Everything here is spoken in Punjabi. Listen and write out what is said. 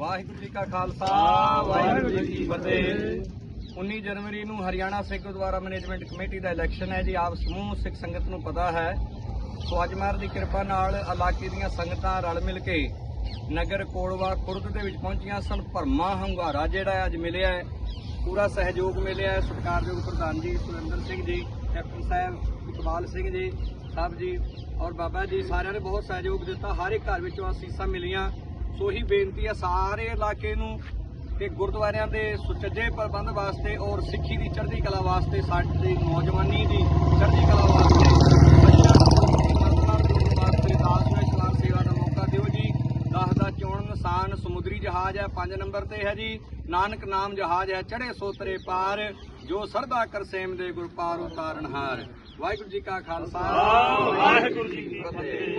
ਵਾਹਿਗੁਰੂ ਜੀ ਕਾ ਖਾਲਸਾ ਵਾਹਿਗੁਰੂ ਜੀ ਕੀ ਫਤਿਹ। 19 ਜਨਵਰੀ ਨੂੰ ਹਰਿਆਣਾ ਸਿੱਖ ਗੁਰਦੁਆਰਾ ਮੈਨੇਜਮੈਂਟ ਕਮੇਟੀ ਦਾ ਇਲੈਕਸ਼ਨ ਹੈ ਜੀ ਆਪ ਸਮੂਹ ਸਿੱਖ ਸੰਗਤ ਨੂੰ ਪਤਾ ਹੈ। ਸੋ ਅੱਜ ਮਹਾਰਾਜ ਦੀ ਕਿਰਪਾ ਨਾਲ ਇਲਾਕੇ ਦੀਆਂ ਸੰਗਤਾਂ ਰਲ ਮਿਲ ਕੇ ਨਗਰ ਕੋੜਵਾ ਖੁਰਦ ਦੇ ਵਿੱਚ ਪਹੁੰਚੀਆਂ ਸਨ। ਭਰਮਾ ਹੰਗਾਰਾ ਜਿਹੜਾ ਅੱਜ ਮਿਲਿਆ ਹੈ ਪੂਰਾ ਸਹਿਯੋਗ ਮਿਲਿਆ ਹੈ। ਸਤਿਕਾਰਯੋਗ ਪ੍ਰਧਾਨ ਜੀ ਸੁਰਿੰਦਰ ਸਿੰਘ ਜੀ ਕੈਪਟਨ ਸਾਹਿਬ ਇਕਬਾਲ ਸਿੰਘ ਜੀ ਸਾਹਿਬ ਜੀ ਔਰ ਬਾਬਾ ਜੀ ਸਾਰਿਆਂ ਨੇ ਬਹੁਤ ਸਹਿਯੋਗ ਦਿੱਤਾ। ਹਰ ਇੱਕ ਘਰ ਵਿੱਚੋਂ ਅਸੀਸਾਂ ਮਿਲੀਆਂ। ਸੋ ਹੀ ਬੇਨਤੀ ਹੈ ਸਾਰੇ ਇਲਾਕੇ ਨੂੰ ਕਿ ਗੁਰਦੁਆਰਿਆਂ ਦੇ ਸੁਚੱਜੇ ਪ੍ਰਬੰਧ ਵਾਸਤੇ ਔਰ ਸਿੱਖੀ ਦੀ ਚੜ੍ਹਦੀ ਕਲਾ ਵਾਸਤੇ ਸਾਡੀ ਨੌਜਵਾਨੀ ਦੀ ਚੜ੍ਹਦੀ ਕਲਾ ਵਾਸਤੇ ਨਿਸ਼ਾਨ ਸਮੁੰਦਰੀ ਜਹਾਜ਼ ਹੈ 5 ਨੰਬਰ ਤੇ ਹੈ ਜੀ। ਨਾਨਕ ਨਾਮ ਜਹਾਜ਼ ਹੈ ਚੜੇ ਸੋਤਰੇ ਪਾਰ ਜੋ ਸਰਦਾ ਕਰਸੇਮ ਦੇ ਗੁਰ ਪਾਰ ਉਤਾਰਨਹਾਰ ਵਾਹਿਗੁਰੂ ਜੀ ਕਾ ਖਾਲਸਾ। ਵਾਹਿਗੁਰੂ ਜੀ ਕੀ ਫਤਿਹ।